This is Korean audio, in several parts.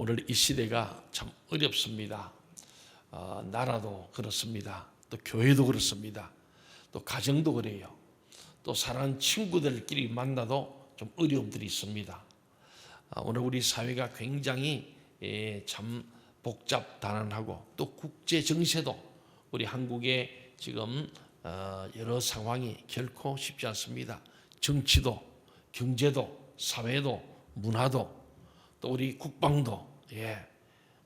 오늘 이 시대가 참 어렵습니다. 어, 나라도 그렇습니다. 또 교회도 그렇습니다. 또 가정도 그래요. 또 사랑하는 친구들끼리 만나도 좀 어려움들이 있습니다. 아, 오늘 우리 사회가 굉장히 예, 참 복잡단안하고 또 국제 정세도 우리 한국의 지금 어, 여러 상황이 결코 쉽지 않습니다. 정치도 경제도 사회도 문화도 또 우리 국방도 예,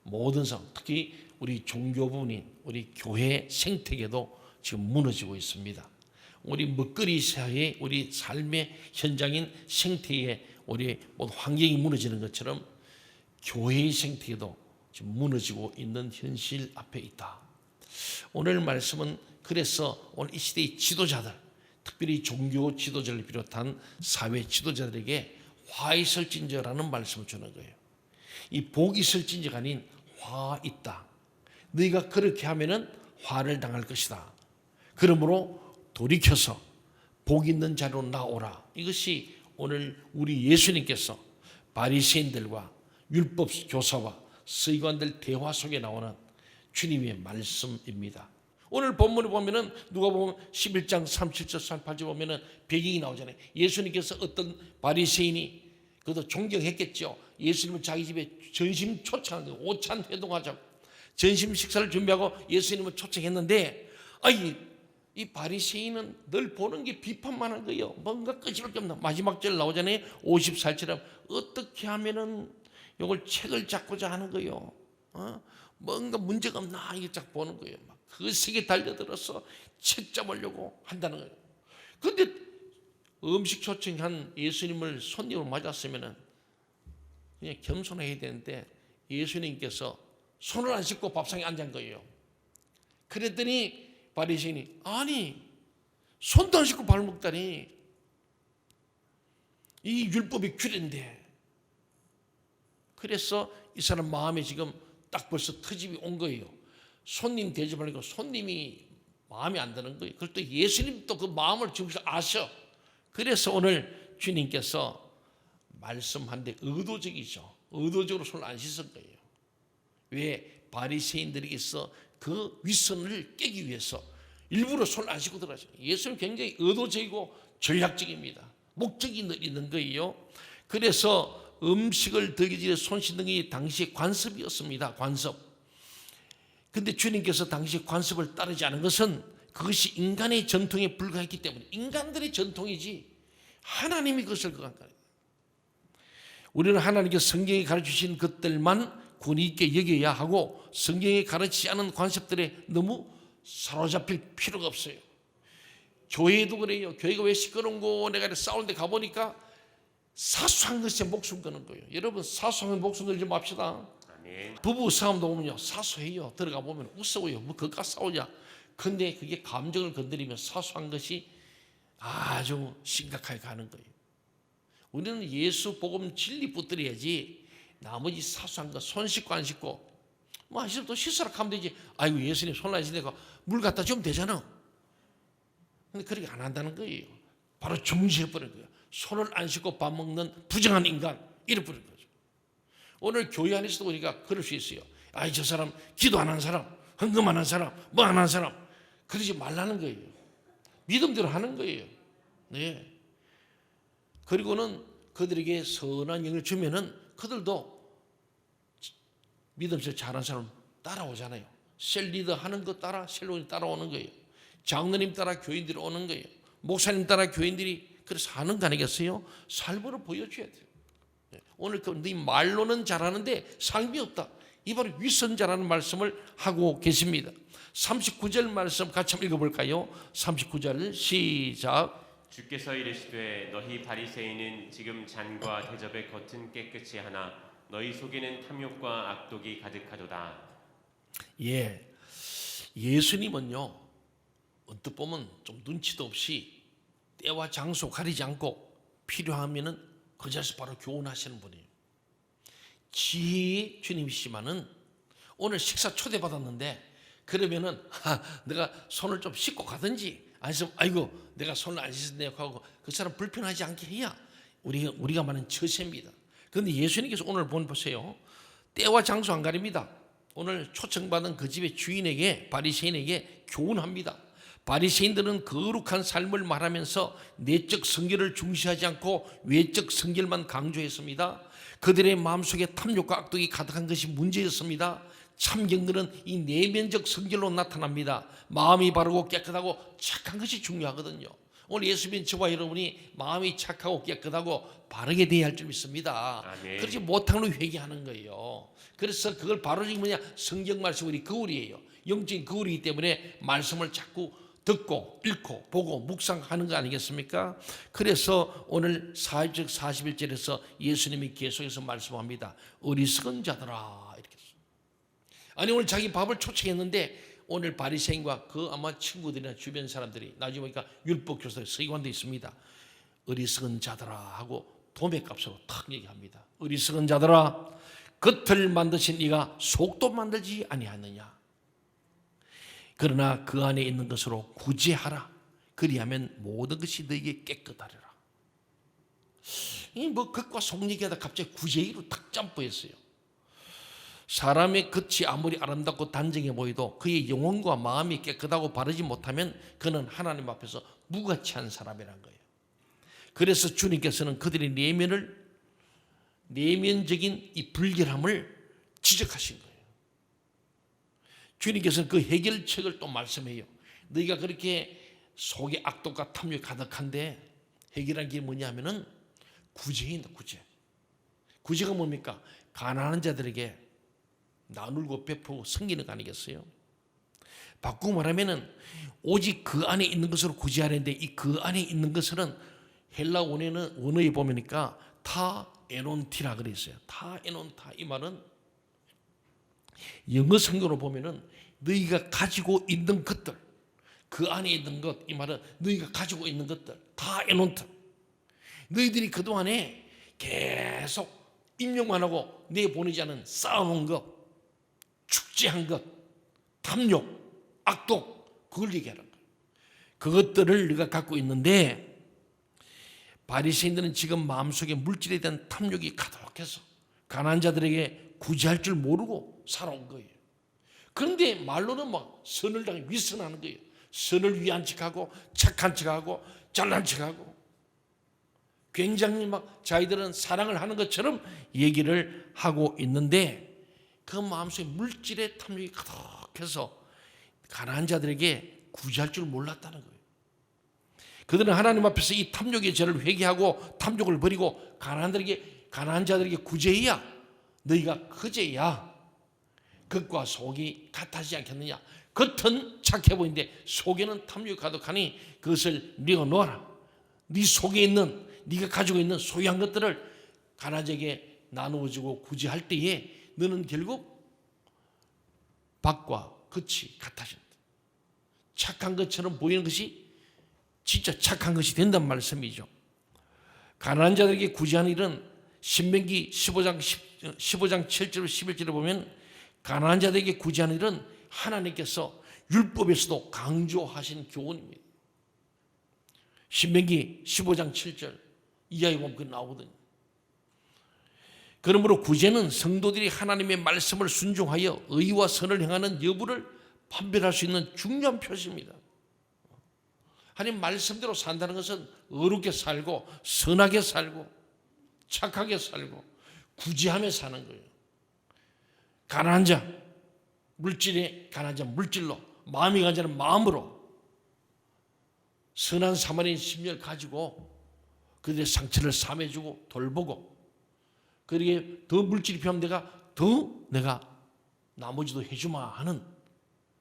모든 상 특히 우리 종교 부분인 우리 교회 생태계도 지금 무너지고 있습니다. 우리 먹거리 사회의 우리 삶의 현장인 생태에 우리 모든 환경이 무너지는 것처럼 교회의 생태계도 지금 무너지고 있는 현실 앞에 있다. 오늘 말씀은 그래서 오늘 이 시대의 지도자들, 특별히 종교 지도자를 비롯한 사회 지도자들에게 화 있을진저라는 말씀을 주는 거예요. 이 복이 있을진저가 아닌 화 있다. 너희가 그렇게 하면은 화를 당할 것이다. 그러므로 돌이켜서 복 있는 자로 나오라. 이것이 오늘 우리 예수님께서 바리새인들과 율법 교사와 서기관들 대화 속에 나오는 주님의 말씀입니다. 오늘 본문을 보면은 누가 보면 11장 37절 38절 보면은 배경이 나오잖아요. 예수님께서 어떤 바리새인이 그도 존경했겠죠. 예수님을 자기 집에 전심 초청한 거예요. 오찬 회동하자고. 전심 식사를 준비하고 예수님을 초청했는데 아이 이 바리새인은 늘 보는 게 비판만 한 거예요. 뭔가 끄집을 게 없나. 마지막 절 나오잖아요. 54절처럼 어떻게 하면은 이걸 책을 잡고자 하는 거예요. 어? 뭔가 문제가 없나 이게 딱 보는 거예요. 막그 세계 달려들어서 책 잡으려고 한다는 거예요. 근데 음식 초청한 예수님을 손님으로 맞았으면은 그냥 겸손해야 되는데 예수님께서 손을 안 씻고 밥상에 앉은 거예요. 그랬더니 바리새인이 아니 손도 안 씻고 밥을 먹다니 이 율법이 규례인데 그래서 이 사람 마음에 지금 딱 벌써 터집이 온 거예요. 손님 대접하니까 손님이 마음에 안 드는 거예요. 그걸 또 예수님 또그 마음을 지금 아셔. 그래서 오늘 주님께서 말씀한데 의도적이죠. 의도적으로 손을 안 씻은 거예요. 왜 바리새인들에게서 그 윗선을 깨기 위해서 일부러 손을 안 씻고 들어가죠. 예수님 굉장히 의도적이고 전략적입니다. 목적이 있는 거예요. 그래서 음식을 들기 손 씻는 게 당시 관습이었습니다. 관습. 근데 주님께서 당시 관습을 따르지 않은 것은 그것이 인간의 전통에 불과했기 때문에 인간들의 전통이지 하나님이 그것을 그한 거예요. 우리는 하나님께서 성경에 가르치신 것들만 권위 있게 여겨야 하고 성경에 가르치지 않은 관습들에 너무 사로잡힐 필요가 없어요. 교회도 그래요. 교회가 왜 시끄러운 거 내가 싸우는데 가보니까 사소한 것에 목숨 거는 거예요. 여러분 사소한 목숨 걸지 맙시다. 부부 싸움도 보면요 사소해요. 들어가 보면 웃어요. 뭐 그까 싸우냐. 근데 그게 감정을 건드리면 사소한 것이 아주 심각하게 가는 거예요. 우리는 예수 복음 진리 붙들어야지 나머지 사소한 거 손 씻고 안 씻고 뭐 하시면 또 씻으라 하면 되지. 아이고 예수님 손 안 씻으니까 물 갖다 주면 되잖아. 근데 그렇게 안 한다는 거예요. 바로 중지해버린 거예요. 손을 안 씻고 밥 먹는 부정한 인간 이래버린 거죠. 오늘 교회 안에서도 우리가 그럴 수 있어요. 아이 저 사람 기도 안 하는 사람, 헌금 안 하는 사람, 뭐안 하는 사람 그러지 말라는 거예요. 믿음대로 하는 거예요. 네. 그리고는 그들에게 선한 영을 주면은 그들도 믿음서 잘하는 사람 따라오잖아요. 셀 리더 하는 거 따라 셀로이 따라오는 거예요. 장로님 따라 교인들이 오는 거예요. 목사님 따라 교인들이 그래서 하는 거 아니겠어요? 삶으로 보여줘야 돼요. 네. 오늘 그네 말로는 잘하는데 삶이 없다. 이 바로 위선자라는 말씀을 하고 계십니다. 39절 말씀 같이 한번 읽어볼까요? 39절 시작. 주께서 이르시되 너희 바리새인은 지금 잔과 대접의 겉은 깨끗이 하나 너희 속에는 탐욕과 악독이 가득하도다. 예, 예수님은요 언뜻 보면 좀 눈치도 없이 때와 장소 가리지 않고 필요하면은 그 자리에서 바로 교훈하시는 분이에요. 지혜의 주님이시지만은 오늘 식사 초대 받았는데 그러면은 하, 내가 손을 좀 씻고 가든지 아니면 아이고 내가 손을 안 씻었네 하고 그 사람 불편하지 않게 해야 우리가 우리가 말하는 처세입니다. 그런데 예수님께서 오늘 본 보세요. 때와 장소 안 가립니다. 오늘 초청받은 그 집의 주인에게 바리새인에게 교훈합니다. 바리새인들은 거룩한 삶을 말하면서 내적 성결을 중시하지 않고 외적 성결만 강조했습니다. 그들의 마음속에 탐욕과 악독이 가득한 것이 문제였습니다. 참경들은 이 내면적 성결로 나타납니다. 마음이 바르고 깨끗하고 착한 것이 중요하거든요. 오늘 예수 믿는 저와 여러분이 마음이 착하고 깨끗하고 바르게 되어야 할 줄 믿습니다. 아멘. 그렇지 못한 걸 회개하는 거예요. 그래서 그걸 바로 지금 뭐냐 성경 말씀 우리 거울이에요. 영적인 거울이기 때문에 말씀을 자꾸 듣고 읽고 보고 묵상하는 거 아니겠습니까? 그래서 오늘 4절 41절에서 예수님이 계속해서 말씀합니다. 어리석은 자들아. 아니 오늘 자기 밥을 초청했는데 오늘 바리새인과 그 아마 친구들이나 주변 사람들이 나중에 보니까 율법 교사 서기관도 있습니다. 어리석은 자들아 하고 도매값으로 탁 얘기합니다. 어리석은 자들아 겉을 만드신 이가 속도 만들지 아니하느냐. 그러나 그 안에 있는 것으로 구제하라. 그리하면 모든 것이 너에게 깨끗하리라. 이뭐 겉과 속 얘기하다 갑자기 구제기로 탁 점프했어요. 사람의 겉이 아무리 아름답고 단정해 보여도 그의 영혼과 마음이 깨끗하고 바르지 못하면 그는 하나님 앞에서 무가치한 사람이란 거예요. 그래서 주님께서는 그들의 내면을 내면적인 이 불결함을 지적하신 거예요. 주님께서는 그 해결책을 또 말씀해요. 너희가 그렇게 속에 악독과 탐욕이 가득한데 해결한 게 뭐냐면은 구제인다 구제. 구제가 뭡니까? 가난한 자들에게 나누고 베풀고 섬기는 거 아니겠어요? 바꾸고 말하면은 오직 그 안에 있는 것으로 구제하는데 이 그 안에 있는 것은 헬라 원어는 원어에 보면니까 타 에논티라 그래 있어요. 타 에논타 이 말은 영어 성경으로 보면은 너희가 가지고 있는 것들 그 안에 있는 것 이 말은 너희가 가지고 있는 것들 다 에논트 너희들이 그동안에 계속 임명만 하고 내 보내지 않은 쌓아놓은 것 축제한 것 탐욕 악독 그걸 얘기하는 거예요 그것들을 네가 갖고 있는데 바리새인들은 지금 마음속에 물질에 대한 탐욕이 가득해서 가난한 자들에게 구제할 줄 모르고 살아온 거예요. 그런데 말로는 막 선을 당해 위선하는 거예요. 선을 위한 척하고 착한 척하고 잘난 척하고 굉장히 막 자기들은 사랑을 하는 것처럼 얘기를 하고 있는데 그 마음속에 물질의 탐욕이 가득해서 가난한 자들에게 구제할 줄 몰랐다는 거예요. 그들은 하나님 앞에서 이 탐욕의 죄를 회개하고 탐욕을 버리고 가난한들에게 가난한 자들에게 구제해야 너희가 그제야 겉과 속이 같아지지 않겠느냐. 겉은 착해 보이는데 속에는 탐욕이 가득하니 그것을 내어 놓아라. 네 속에 있는 네가 가지고 있는 소유한 것들을 가난자에게 나누어주고 구제할 때에 너는 결국 밖과 겉이 같아진다. 착한 것처럼 보이는 것이 진짜 착한 것이 된단 말씀이죠. 가난한 자들에게 구제하는 일은 신명기 15장 10, 15장 7절 11절에 보면 가난한 자들에게 구제하는 일은 하나님께서 율법에서도 강조하신 교훈입니다. 신명기 15장 7절 이하에 보면 그 나오거든요. 그러므로 구제는 성도들이 하나님의 말씀을 순종하여 의와 선을 행하는 여부를 판별할 수 있는 중요한 표시입니다. 하나님 말씀대로 산다는 것은 어렵게 살고 선하게 살고 착하게 살고 구제하며 사는 거예요. 가난한 자 물질에 가난한 자 물질로 마음이 가난 자는 마음으로 선한 사마리인 심령을 가지고 그들의 상처를 삼해주고 돌보고 그러게 더 물질이 필요하면 내가 더 내가 나머지도 해주마 하는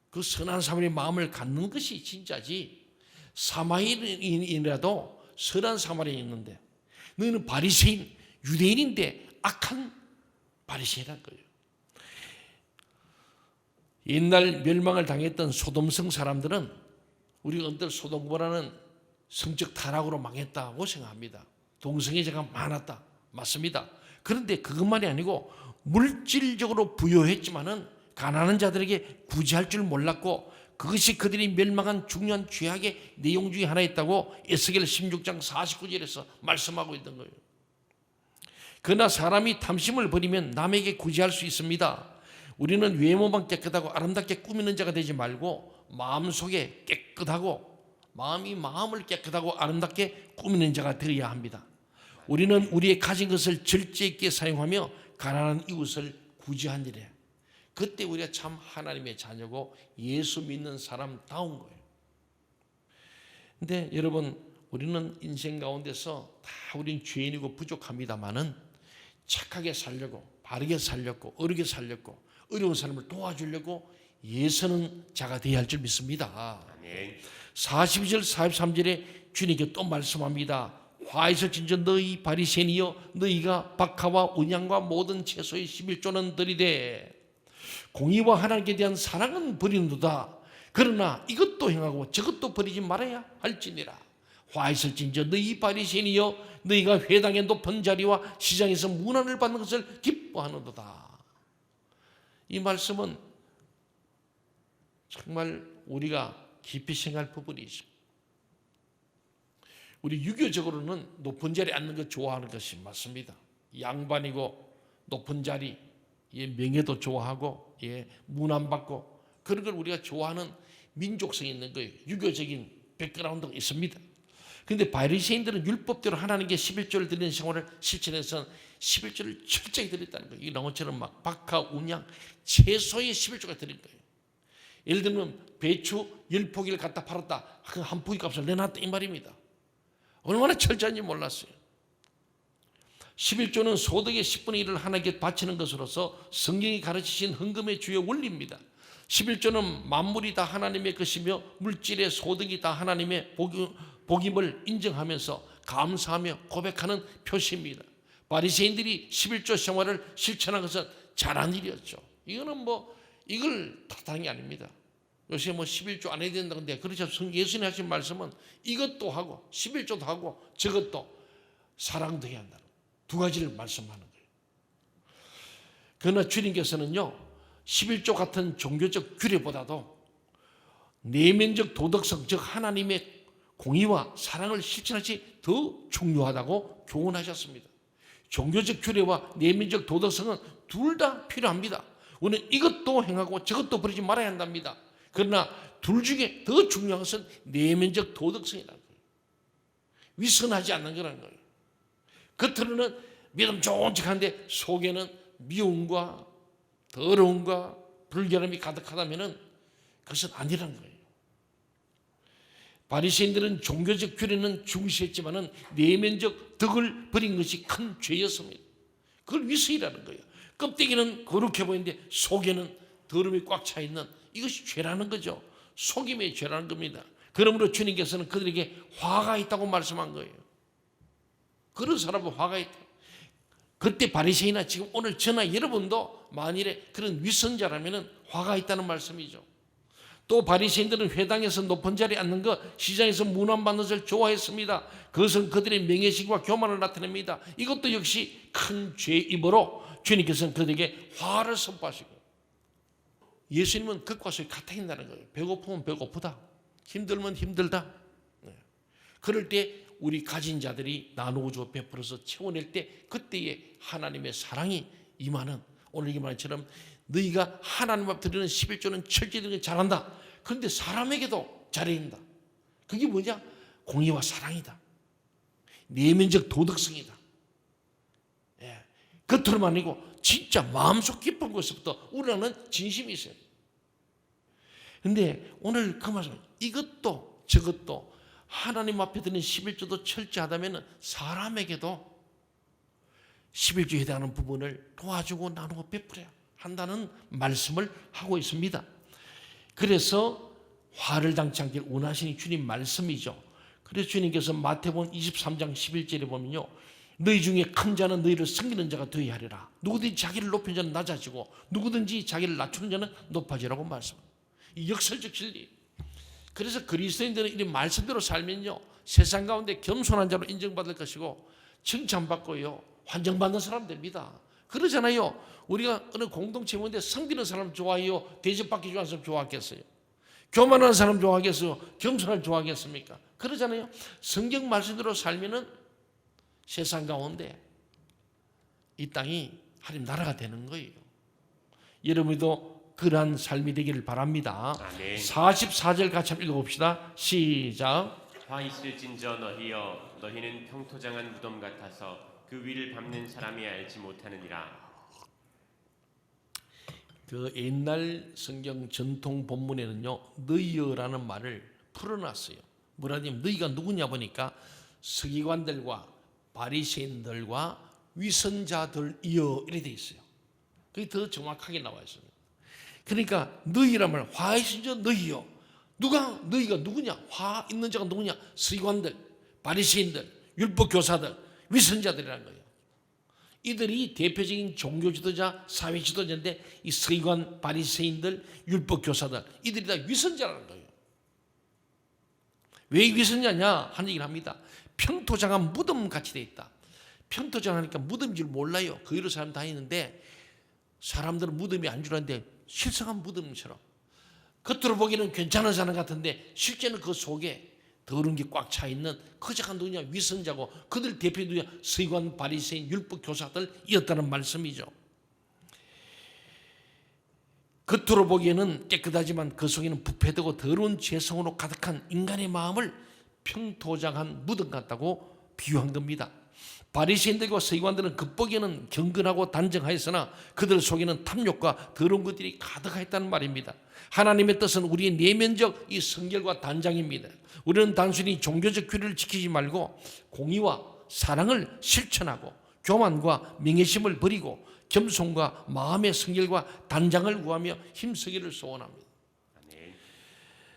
그 선한 사마리의 마음을 갖는 것이 진짜지 사마리인이라도 선한 사마리인이 있는데 너희는 바리새인 유대인인데 악한 바리새인이란 거예요. 옛날 멸망을 당했던 소돔성 사람들은 우리가 언뜻 소돔보라는 성적 타락으로 망했다고 생각합니다. 동성애자가 많았다. 맞습니다. 그런데 그것만이 아니고 물질적으로 부여했지만은 가난한 자들에게 구제할 줄 몰랐고 그것이 그들이 멸망한 중요한 죄악의 내용 중에 하나였다고 에스겔 16장 49절에서 말씀하고 있던 거예요. 그러나 사람이 탐심을 버리면 남에게 구제할 수 있습니다. 우리는 외모만 깨끗하고 아름답게 꾸미는 자가 되지 말고 마음속에 깨끗하고 마음이 마음을 깨끗하고 아름답게 꾸미는 자가 되어야 합니다. 우리는 우리의 가진 것을 절제 있게 사용하며 가난한 이웃을 구제하니래. 그때 우리가 참 하나님의 자녀고 예수 믿는 사람다운 거예요. 근데 여러분 우리는 인생 가운데서 다 우린 죄인이고 부족합니다만은 착하게 살려고 바르게 살렸고 어르게 살렸고 어려운 사람을 도와주려고 예서는 자가 되어야 할 줄 믿습니다. 아멘. 42절 43절에 주님께 또 말씀합니다. 화에서 진전 너희 바리새인이여 너희가 박하와 온양과 모든 채소의 11조는 들이되 공의와 하나님께 대한 사랑은 버리는도다. 그러나 이것도 행하고 저것도 버리지 말아야 할지니라. 화에서 진저 너희 바리새인이여 너희가 회당의 높은 자리와 시장에서 문안을 받는 것을 기뻐하는도다. 이 말씀은 정말 우리가 깊이 생각할 부분이죠. 우리 유교적으로는 높은 자리에 앉는 거 좋아하는 것이 맞습니다. 양반이고 높은 자리, 예, 명예도 좋아하고 예, 문안 받고 그런 걸 우리가 좋아하는 민족성이 있는 거예요. 유교적인 백그라운드가 있습니다. 근데 바리새인들은 율법대로 하나님께 11조를 드리는 생활을 실천해서 11조를 철저히 드렸다는 거예요. 이 나무처럼 막 박하, 운양, 채소의 11조가 드린 거예요. 예를 들면 배추 열 포기를 갖다 팔았다. 그 한 포기 값을 내놨다 이 말입니다. 얼마나 철저한지 몰랐어요. 11조는 소득의 10분의 1을 하나님께 바치는 것으로서 성경이 가르치신 헌금의 주요 원리입니다. 11조는 만물이 다 하나님의 것이며 물질의 소득이 다 하나님의 복임, 복임을 인정하면서 감사하며 고백하는 표시입니다. 바리새인들이 11조 생활을 실천한 것은 잘한 일이었죠. 이거는 뭐 이걸 게 아닙니다. 요새 뭐 11조 안 해야 된다는데 그렇죠. 예수님 하신 말씀은 이것도 하고 11조도 하고 저것도 사랑도 해야 한다. 두 가지를 말씀하는 거예요. 그러나 주님께서는요. 11조 같은 종교적 규례보다도 내면적 도덕성 즉 하나님의 공의와 사랑을 실천하시 더 중요하다고 교훈하셨습니다. 종교적 규례와 내면적 도덕성은 둘 다 필요합니다. 우리는 이것도 행하고 저것도 버리지 말아야 한답니다. 그러나 둘 중에 더 중요한 것은 내면적 도덕성이라는 거예요. 위선하지 않는 거라는 거예요. 겉으로는 믿음 좋은 척 하는데 속에는 미움과 더러움과 불결함이 가득하다면 그것은 아니라는 거예요. 바리새인들은 종교적 규례는 중시했지만은 내면적 덕을 버린 것이 큰 죄였습니다. 그걸 위선이라는 거예요. 껍데기는 거룩해 보이는데 속에는 더러움이 꽉 차 있는 이것이 죄라는 거죠. 속임의 죄라는 겁니다. 그러므로 주님께서는 그들에게 화가 있다고 말씀한 거예요. 그런 사람은 화가 있다. 그때 바리새이나 지금 오늘 저나 여러분도 만일에 그런 위선자라면 화가 있다는 말씀이죠. 또 바리새인들은 회당에서 높은 자리에 앉는 것, 시장에서 문안 받는 것을 좋아했습니다. 그것은 그들의 명예심과 교만을 나타냅니다. 이것도 역시 큰 죄이므로 주님께서는 그들에게 화를 선포하시고 예수님은 극과 속이 같아 있다는 거예요. 배고프면 배고프다. 힘들면 힘들다. 네. 그럴 때 우리 가진 자들이 나누고 주고 베풀어서 채워낼 때 그때의 하나님의 사랑이 임하는 오늘 이 말처럼 너희가 하나님 앞 드리는 11조는 철저히 잘한다. 그런데 사람에게도 잘해준다. 그게 뭐냐? 공의와 사랑이다. 내면적 도덕성이다. 예. 겉으로만 아니고 진짜 마음속 깊은 곳에부터 우리는 진심이 있어요. 근데 오늘 그 말씀 이것도 저것도 하나님 앞에 드는 11조도 철저하다면 사람에게도 11조에 해당하는 부분을 도와주고 나누고 베풀어야 한다는 말씀을 하고 있습니다. 그래서 화를 당치 않길 원하시는 주님 말씀이죠. 그래서 주님께서 마태복음 23장 11절에 보면요. 너희 중에 큰 자는 너희를 섬기는 자가 되어야 하리라. 누구든지 자기를 높이는 자는 낮아지고 누구든지 자기를 낮추는 자는 높아지라고 말씀합니다. 이 역설적 진리. 그래서 그리스도인들은 이 말씀대로 살면요. 세상 가운데 겸손한 자로 인정받을 것이고 칭찬받고요. 환정받는 사람 됩니다. 그러잖아요. 우리가 어느 공동체 모인데 섬기는 사람 좋아해요. 대접받기 좋아하는 사람 좋아하겠어요. 교만한 사람 좋아하겠어요. 겸손을 좋아하겠습니까? 그러잖아요. 성경 말씀대로 살면은 세상 가운데 이 땅이 하나님 나라가 되는 거예요. 여러분도 그러한 삶이 되기를 바랍니다. 아멘. 44절 같이 한번 읽어봅시다. 시작. 화 있을진저 너희여 너희는 평토장한 무덤 같아서 그 위를 밟는 사람이 알지 못하느니라. 그 옛날 성경 전통 본문에는요 너희여라는 말을 풀어놨어요. 뭐라냐면 너희가 누구냐 보니까 서기관들과 바리새인들과 위선자들이여 이래 돼 있어요. 그게 더 정확하게 나와 있습니다. 그러니까 너희라면 화이신저 너희여 누가 너희가 누구냐 화 있는 자가 누구냐 서기관들 바리새인들 율법 교사들 위선자들이라는 거예요. 이들이 대표적인 종교 지도자, 사회 지도자인데 이 서기관, 바리새인들, 율법 교사들 이들이 다 위선자라는 거예요. 왜 위선자냐 하는 얘기를 합니다. 평토장한 무덤 같이 돼 있다. 평토장 하니까 무덤인 줄 몰라요. 거기로 사람 다니는데 사람들은 무덤이 안 줄았는데 실성한 무덤처럼 겉으로 보기에는 괜찮은 사람 같은데 실제는 그 속에 더러운 게 꽉 차 있는 거작한 누구냐 위선자고 그들 대표 누구냐 서기관 바리새인 율법 교사들이었다는 말씀이죠. 겉으로 보기에는 깨끗하지만 그 속에는 부패되고 더러운 죄성으로 가득한 인간의 마음을 평토장한 무덤 같다고 비유한 겁니다. 바리새인들과 서기관들은 겉보기에는 경건하고 단정하였으나 그들 속에는 탐욕과 더러운 것들이 가득하였다는 말입니다. 하나님의 뜻은 우리의 내면적 이 성결과 단장입니다. 우리는 단순히 종교적 규례를 지키지 말고 공의와 사랑을 실천하고 교만과 명예심을 버리고 겸손과 마음의 성결과 단장을 구하며 힘쓰기를 소원합니다.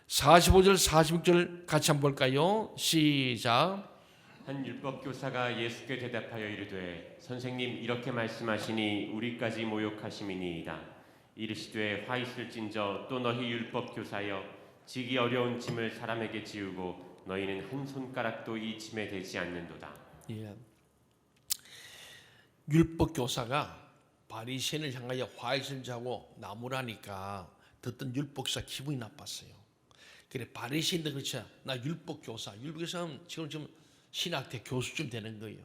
아멘. 45절 46절 같이 한번 볼까요? 시작. 한 율법 교사가 예수께 대답하여 이르되 선생님 이렇게 말씀하시니 우리까지 모욕하심이니이다. 이르시되 화 있을진저 또 너희 율법 교사여 지기 어려운 짐을 사람에게 지우고 너희는 한 손가락도 이 짐에 대지 않는도다. 예. 율법 교사가 바리새인을 향하여 화이를 자고 나무라니까 듣던 율법사 기분이 나빴어요. 그래 바리새인들 그렇죠. 나 율법 교사, 율법 교사는 지금 좀 신학대 교수쯤 되는 거예요.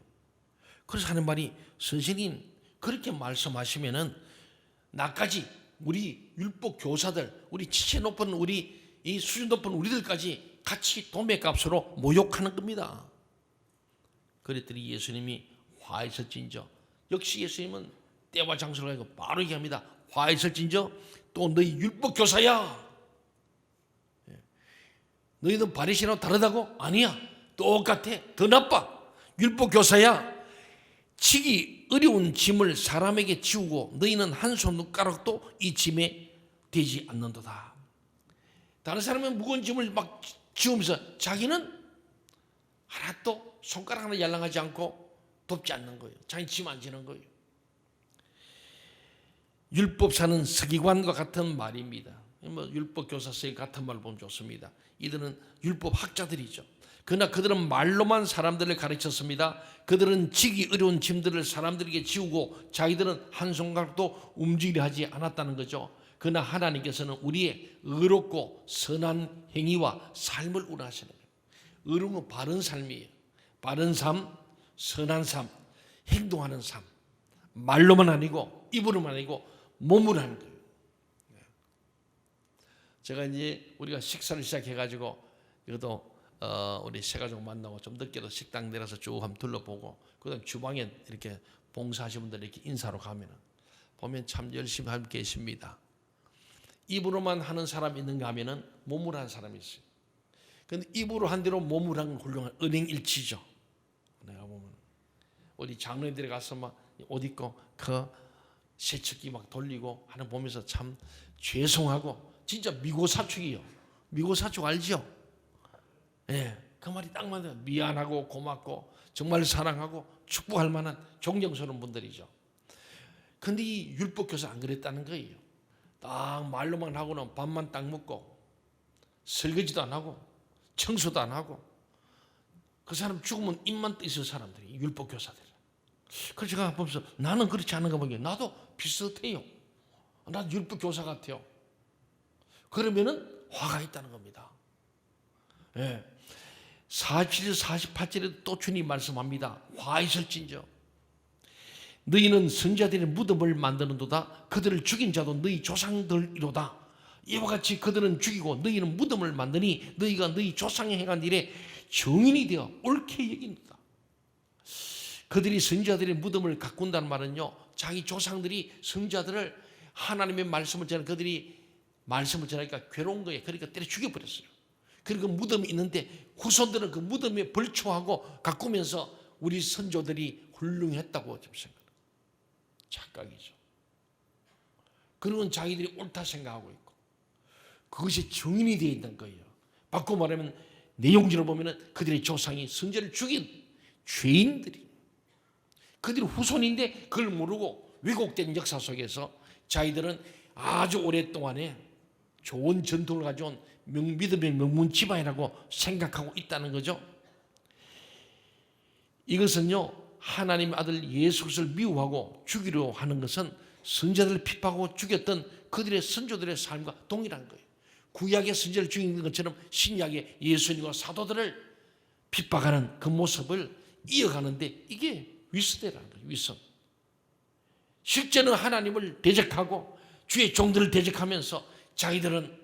그래서 하는 말이 선생님 그렇게 말씀하시면은 나까지 우리 율법 교사들, 우리 지체 높은 우리 이 수준 높은 우리들까지 같이 도매값으로 모욕하는 겁니다. 그랬더니 예수님이 화이설진저 역시 예수님은 때와 장소를 가지고 바로 얘기합니다. 화이설진저 또 너희 율법 교사야. 예. 너희는 바리새인하고 다르다고? 아니야. 똑같아. 더 나빠. 율법 교사야. 치기 어려운 짐을 사람에게 지우고 너희는 한 손가락도 이 짐에 되지 않는도다. 다른 사람은 무거운 짐을 막 지우면서 자기는 하나도 손가락 하나 yar랑하지 않고 돕지 않는 거예요. 자기 짐 안 지는 거예요. 율법사는 서기관과 같은 말입니다. 뭐 율법 교사서의 같은 말 보면 좋습니다. 이들은 율법 학자들이죠. 그러나 그들은 말로만 사람들을 가르쳤습니다. 그들은 지기 어려운 짐들을 사람들에게 지우고 자기들은 한 손가락도 움직이려 하지 않았다는 거죠. 그러나 하나님께서는 우리의 의롭고 선한 행위와 삶을 원하시는 거예요. 의로운 바른 삶이에요. 바른 삶, 선한 삶, 행동하는 삶. 말로만 아니고 입으로만 아니고 몸으로 하는 거예요. 네. 제가 이제 우리가 식사를 시작해가지고 이것도 어, 우리 세 가족 만나고 좀 늦게도 식당 내려서 쭉 한번 둘러보고 그다음 주방에 이렇게 봉사하시는 분들 이렇게 인사로 가면은 보면 참 열심히 하고 계십니다. 입으로만 하는 사람 있는가 하면은 몸으로 하는 사람이 있어요. 근데 입으로 한 대로 몸으로 하는 건 훌륭한 은행 일치죠. 내가 보면 어디 장로님들에 가서 막 옷 입고 그 세척기 막 돌리고 하는 거 보면서 참 죄송하고 진짜 미고사축이요. 미고사축 알죠? 예, 그 말이 딱 맞아요. 미안하고 고맙고 정말 사랑하고 축복할 만한 존경스러운 분들이죠. 근데 이 율법 교사 안 그랬다는 거예요. 딱 말로만 하고는 밥만 딱 먹고 설거지도 안 하고 청소도 안 하고 그 사람 죽으면 입만 떠 있을 사람들이 율법 교사들. 그래서 제가 보면서 나는 그렇지 않은가 보니 나도 비슷해요. 나도 율법 교사 같아요. 그러면은 화가 있다는 겁니다. 예. 47절 48절에도 또 주님 말씀합니다. 화 있을진저 너희는 선자들의 무덤을 만드는도다. 그들을 죽인 자도 너희 조상들이로다. 이와 같이 그들은 죽이고 너희는 무덤을 만드니 너희가 너희 조상이 행한 일에 정인이 되어 옳게 여긴다. 그들이 선자들의 무덤을 가꾼다는 말은요. 자기 조상들이 선자들을 하나님의 말씀을 전하 그들이 말씀을 전하니까 괴로운 거예요. 그러니까 때려 죽여버렸어요. 그리고 무덤이 있는데 후손들은 그 무덤에 벌초하고 가꾸면서 우리 선조들이 훌륭했다고 생각해요. 착각이죠. 그런 자기들이 옳다 생각하고 있고 그것이 정인이 되어 있는 거예요. 바꿔 말하면 내용지를 보면은 그들의 조상이 선제를 죽인 죄인들이 그들이 후손인데 그걸 모르고 왜곡된 역사 속에서 자기들은 아주 오랫동안에 좋은 전통을 가져온 명, 믿음의 명문 집안이라고 생각하고 있다는 거죠. 이것은요 하나님 아들 예수 그리스도를 미워하고 죽이려 하는 것은 선자들을 핍박하고 죽였던 그들의 선조들의 삶과 동일한 거예요. 구약의 선자를 죽이는 것처럼 신약의 예수님과 사도들을 핍박하는 그 모습을 이어가는데 이게 위스대라는 거예요. 위선. 실제는 하나님을 대적하고 주의 종들을 대적하면서 자기들은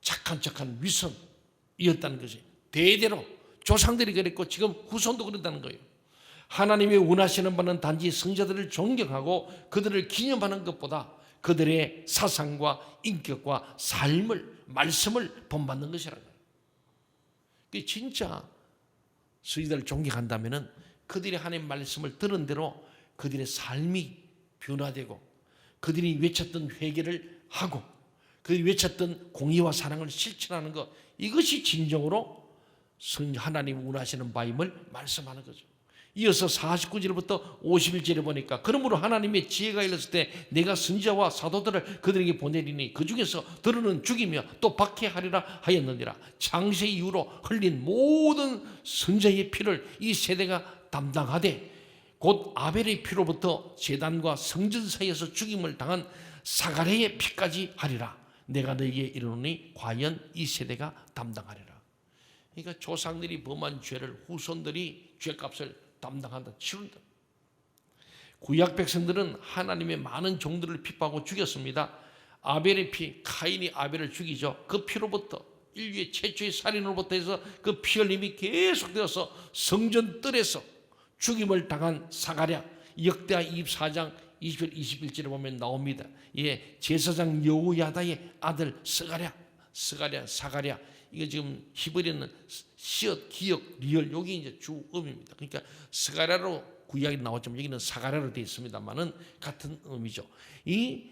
착한 척한 위선이었다는 것이 대대로 조상들이 그랬고 지금 후손도 그런다는 거예요. 하나님의 원하시는 바는 단지 성자들을 존경하고 그들을 기념하는 것보다 그들의 사상과 인격과 삶을 말씀을 본받는 것이라는 거예요. 그 진짜 수희들을 존경한다면은 그들이 하나님 말씀을 들은 대로 그들의 삶이 변화되고 그들이 외쳤던 회개를 하고 그들이 외쳤던 공의와 사랑을 실천하는 것 이것이 진정으로 성 하나님 원하시는 바임을 말씀하는 거죠. 이어서 49절부터 51절에 보니까 그러므로 하나님의 지혜가 일렀을 때 내가 선지자와 사도들을 그들에게 보내리니 그 중에서 들으는 죽이며 또 박해하리라 하였느니라 창세 이후로 흘린 모든 선자의 피를 이 세대가 담당하되 곧 아벨의 피로부터 제단과 성전 사이에서 죽임을 당한 사가랴의 피까지 하리라 내가 너에게 이르노니 과연 이 세대가 담당하리라 그러니까 조상들이 범한 죄를 후손들이 죄값을 담당한다, 치른다. 구약 백성들은 하나님의 많은 종들을 핍박하고 죽였습니다. 아벨의 피, 카인이 아벨을 죽이죠. 그 피로부터 인류의 최초의 살인으로부터 해서 그 피 흘림이 계속되어서 성전 뜰에서 죽임을 당한 사가랴 역대하 24장 20절 21절에 보면 나옵니다. 예, 제사장 여호야다의 아들 스가랴, 스가랴, 사가랴 이거 지금 히브리는 시옷, 기역, 리얼 여기 이제 주음입니다. 그러니까 스가랴로 구약이 나왔지만 여기는 사가랴로 되어 있습니다만은 같은 의미죠. 이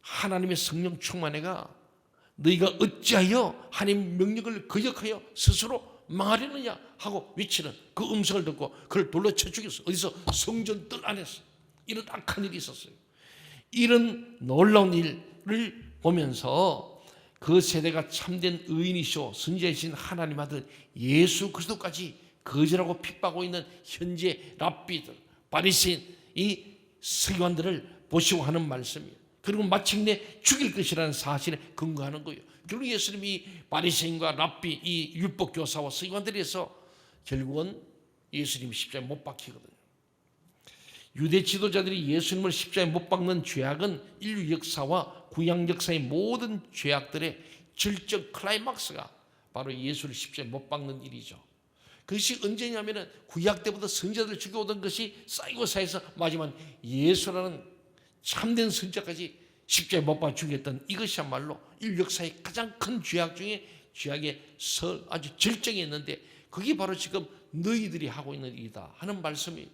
하나님의 성령 충만해가 너희가 어찌하여 하나님 명령을 거역하여 스스로 망하려느냐 하고 외치는 그 음성을 듣고 그를 돌로 쳐 죽였어. 어디서 성전 뜰 안에서 이런 악한 일이 있었어요. 이런 놀라운 일을 보면서 그 세대가 참된 의인이시오 선지자이신 하나님 아들 예수 그리스도까지 거절하고 핍박하고 있는 현재 랍비들 바리새인 이 서기관들을 보시고 하는 말씀이에요. 그리고 마침내 죽일 것이라는 사실에 근거하는 거예요. 결국 예수님이 바리새인과 랍비 이 율법 교사와 서기관들에서 결국은 예수님이 십자가에 못 박히거든요. 유대 지도자들이 예수님을 십자가에 못 박는 죄악은 인류 역사와 구약 역사의 모든 죄악들의 질적 클라이막스가 바로 예수를 십자가에 못 박는 일이죠. 그것이 언제냐면은 구약 때부터 선자들 죽여오던 것이 쌓이고 쌓여서 마지막 예수라는 참된 선자까지 십자가에 못 박아 죽였던 이것이야말로 인류 역사의 가장 큰 죄악 중에 죄악의 설 아주 절정이 있는데 그게 바로 지금 너희들이 하고 있는 일이다 하는 말씀이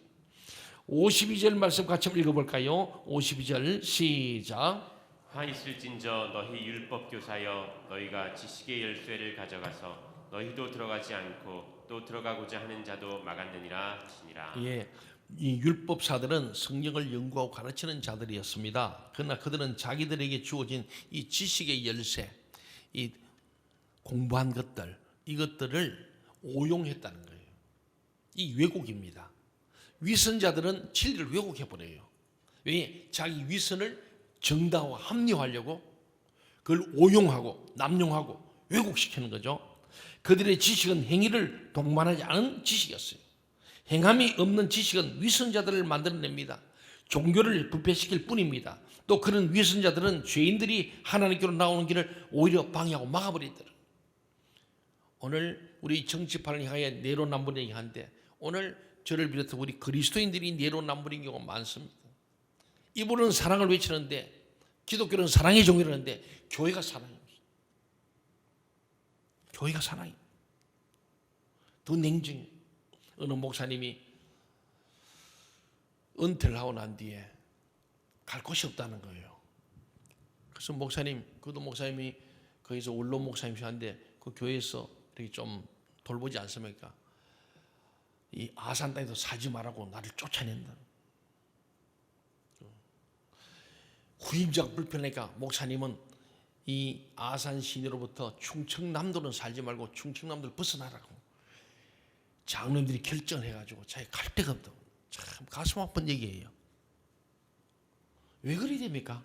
52절 말씀 같이 한번 읽어볼까요? 52절 시작. 화 있을진저 너희 율법 교사여 너희가 지식의 열쇠를 가져가서 너희도 들어가지 않고 또 들어가고자 하는 자도 막았느니라 하시니라. 예, 이 율법사들은 성경을 연구하고 가르치는 자들이었습니다. 그러나 그들은 자기들에게 주어진 이 지식의 열쇠, 이 공부한 것들, 이것들을 오용했다는 거예요. 이 왜곡입니다. 위선자들은 진리를 왜곡해 버려요. 왜? 자기 위선을 정당화 합리화하려고 그걸 오용하고 남용하고 왜곡시키는 거죠. 그들의 지식은 행위를 동반하지 않은 지식이었어요. 행함이 없는 지식은 위선자들을 만들어냅니다. 종교를 부패시킬 뿐입니다. 또 그런 위선자들은 죄인들이 하나님께로 나오는 길을 오히려 방해하고 막아버리더라. 오늘 우리 정치판을 향하여 내로남불을 얘기하는데 오늘 저를 비롯해 우리 그리스도인들이 내로남불인 경우가 많습니다. 이분은 사랑을 외치는데 기독교는 사랑의 종이라는데 교회가 없어. 교회가 사랑이. 더 냉정해. 어느 목사님이 은퇴를 하고 난 뒤에 갈 곳이 없다는 거예요. 그래서 목사님, 그도 목사님이 거기서 원로 목사님이셨는데 그 교회에서 이렇게 좀 돌보지 않습니까? 이 아산 땅에도 살지 말라고 나를 쫓아낸다. 후임자가 불편하니까 목사님은 이 아산 시내로부터 충청남도는 살지 말고 충청남도를 벗어나라고 장로님들이 결정을 해가지고 자기 갈 데가 없다고 참 가슴 아픈 얘기예요. 왜 그리 됩니까?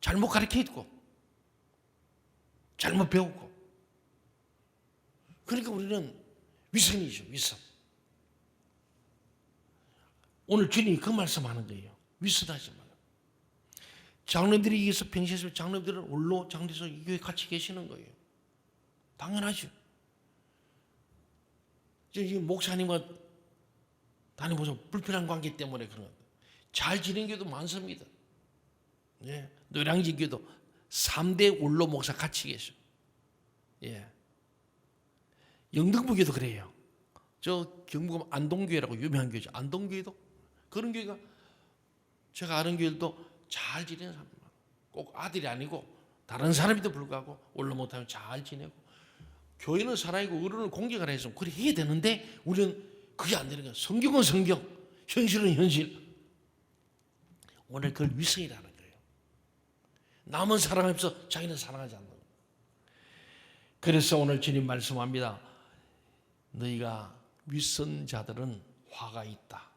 잘못 가르쳐 있고 잘못 배우고 그러니까 우리는 위선이죠 위선. 오늘 주님이 그 말씀하는 거예요. 위선하지 마요. 장로들이 여기서 평시에서 장로들은 올로 장로에서 이 교회 같이 계시는 거예요. 당연하죠. 저기 목사님과 다니면서 불편한 관계 때문에 그런 것. 잘 지낸 교도 많습니다. 예. 노량진 교도 3대 원로 목사 같이 계셔. 예. 영등포 교도 그래요. 저 경북 안동교회라고 유명한 교회죠. 안동교회도 그런 교회가 제가 아는 교회도 잘 지내는 사람. 꼭 아들이 아니고 다른 사람에도 불구하고 원로 못하면 잘 지내고 교회는 살아있고 어른을 공격을 해서 그래 해야 되는데 우리는 그게 안 되는 거야. 성경은 성경, 현실은 현실. 오늘 그걸 위성이라는 거예요. 남은 사랑하면서 자기는 사랑하지 않는 거예요. 그래서 오늘 주님 말씀합니다. 너희가 위선자들은 화가 있다.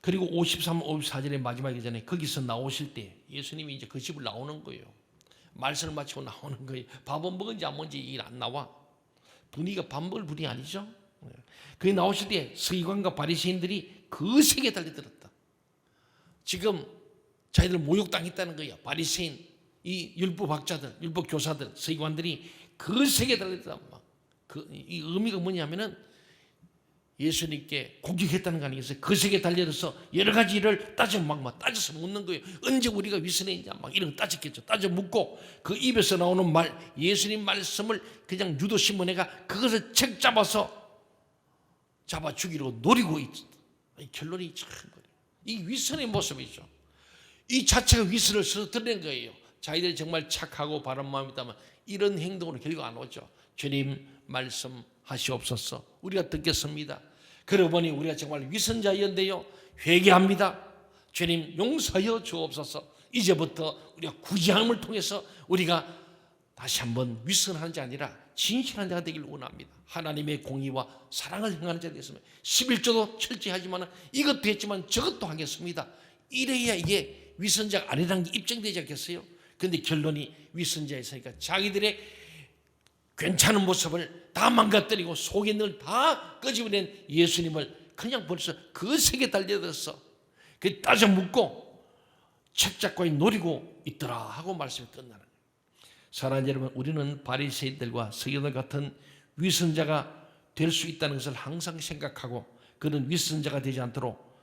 그리고 53, 54절의 마지막에 전에 거기서 나오실 때 예수님이 이제 그 집을 나오는 거예요. 말씀을 마치고 나오는 거예요. 밥은 먹은지 안 먹은지 일 안 나와. 분위기가 밥 먹을 분이 아니죠. 거기 나오실 때 서기관과 바리새인들이 거세게 달려들었다. 지금 자기들 모욕당했다는 거야. 바리새인, 이 율법학자들, 율법교사들, 서기관들이 거세게 달려들었다. 그 이 의미가 뭐냐면은 예수님께 공격했다는 거 아니겠어요? 거세게 달려들어서 여러 가지 일을 따져 막, 막 따져서 묻는 거예요. 언제 우리가 위선했냐 막 이런 거 따졌겠죠. 따져 묻고 그 입에서 나오는 말 예수님 말씀을 그냥 유도 신문회가 그것을 책 잡아서 잡아 죽이려고 노리고. 이 결론이 참 그래요. 이 위선의 모습이죠. 이 자체가 위선을 드러낸 거예요. 자기들이 정말 착하고 바른 마음이 있다면 이런 행동으로 결국 안 오죠. 주님 말씀하시옵소서. 우리가 듣겠습니다. 그러고 보니 우리가 정말 위선자였는데요. 회개합니다. 주님 용서하여 주옵소서. 이제부터 우리가 구제함을 통해서 우리가 다시 한번 위선하는 자 아니라 진실한 자가 되길 원합니다. 하나님의 공의와 사랑을 행하는 자가 되겠습니다. 11조도 철저히 하지만 이것도 했지만 저것도 하겠습니다. 이래야 이게 위선자가 아니라는 게 입증되지 않겠어요? 근데 결론이 위선자였으니까 자기들의 괜찮은 모습을 다 망가뜨리고 속에 늘다 끄집어낸 예수님을 그냥 벌써 그 세계 달려들어서 그 따져 묻고 책 잡고 노리고 있더라 하고 말씀이 끝나는 거예요. 사랑하는 여러분, 우리는 바리새인들과 서기들 같은 위선자가 될 수 있다는 것을 항상 생각하고 그런 위선자가 되지 않도록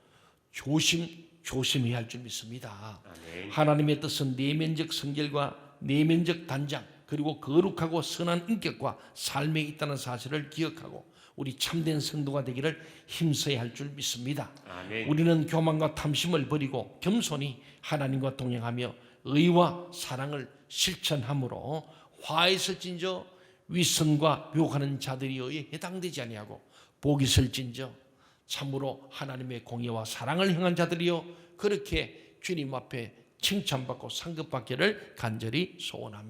조심 조심해야 할 줄 믿습니다. 아멘. 하나님의 뜻은 내면적 성결과 내면적 단장 그리고 거룩하고 선한 인격과 삶에 있다는 사실을 기억하고 우리 참된 성도가 되기를 힘써야 할 줄 믿습니다. 아멘. 우리는 교만과 탐심을 버리고 겸손히 하나님과 동행하며 의와 사랑을 실천함으로 화에 설진저 위선과 묘하는 자들이 해당되지 아니하고 복이 설진저 참으로 하나님의 공의와 사랑을 행한 자들이요 그렇게 주님 앞에 칭찬받고 상급받기를 간절히 소원합니다.